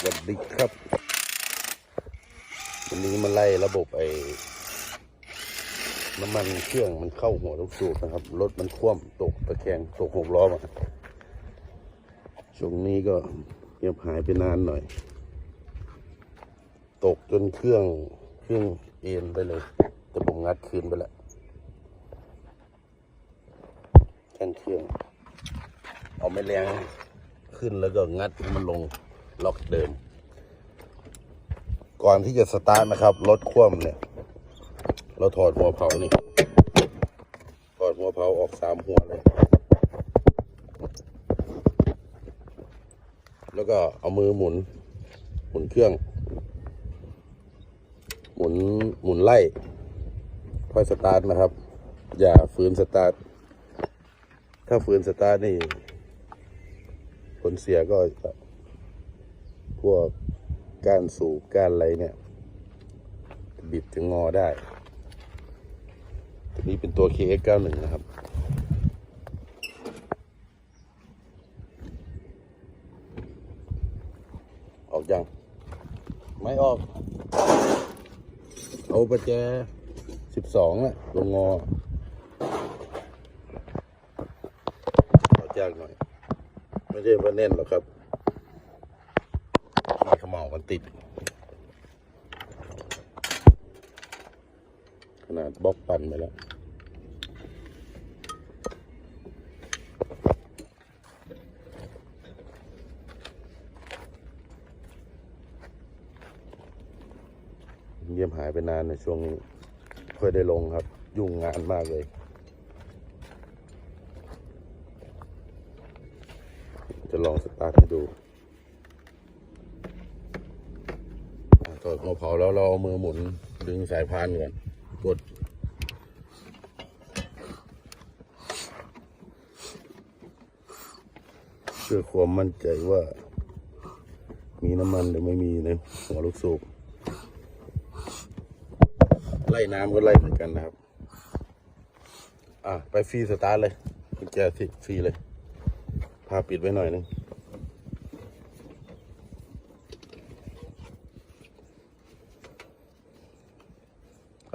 สวัสดีครับ วันนี้มาไล่ระบบไอ้น้ำมันเครื่องมันเข้าหัวลูกสูบนะครับ รถมันคว่ำตกตะแคงตกหกล้อมาช่วงนี้ก็เงียบหายไปนานหน่อย ตกจนเครื่องเครื่องเอ็นไปเลย แต่ผมงัดคืนไปแล้วแค่นเครื่อง เอาไม่แรงขึ้นแล้วก็งัดมันลง ล็อกเดิม ก่อนที่จะสตาร์ทนะครับรถคว่ำเนี่ย เราถอดหัวเผานี่ถอดหัวเผาออกสามหัวเลย แล้วก็เอามือหมุน หมุนเครื่อง หมุนหมุนไล่ค่อยสตาร์ทนะครับ อย่าฝืนสตาร์ทถ้าฝืนสตาร์ทนี่ ผลเสียก็จะ พวกการสูบการอะไรเนี่ย บิดจะงอได้ตัวนี้เป็นตัว KX91 นะครับออกยังไม่ออก เอาประแจสิบสองอะลงงอเอายากหน่อย ไม่ใช่ว่าแน่นหรอกครับ ขมเหลามันติด ขนาดบล็อกปั่นไปแล้วเยี่ยมหายไปนานในช่วงนี้ค่อยได้ลงครับ ยุ่งงานมากเลย จะลองสตาร์ทให้ดู อะถอดหัวเผาแล้วเราเอามือหมุนดึงสายพานก่อนกดเพื่อความมั่นใจว่า มีน้ำมันหรือไม่มีในหัวลูกสูบไล่น้ำก็ไล่เหมือนกันนะครับ อะ ไปฟรีสตาร์ทเลยกุญแจสิฟรีเลย พาปิดไว้หน่อยนึง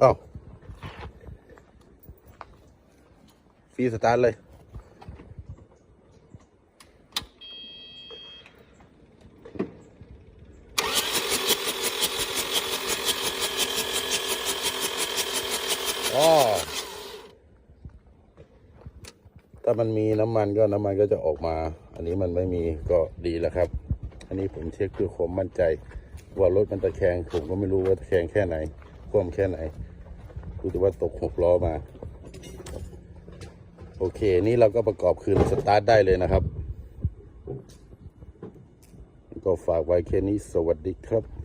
อ้าวฟรีสตาร์ทเลย อ๋อ ถ้ามันมีน้ำมันก็น้ำมันก็จะออกมา อันนี้มันไม่มีก็ดีแล้วครับ อันนี้ผมเช็คเพื่อความมั่นใจ ว่ารถมันตะแคงผมก็ไม่รู้ว่าตะแคงแค่ไหน คว่ำแค่ไหน รู้แต่ว่าตกหกล้อมา โอเค นี่เราก็ประกอบคืนสตาร์ทได้เลยนะครับ ก็ฝากไว้แค่นี้สวัสดีครับ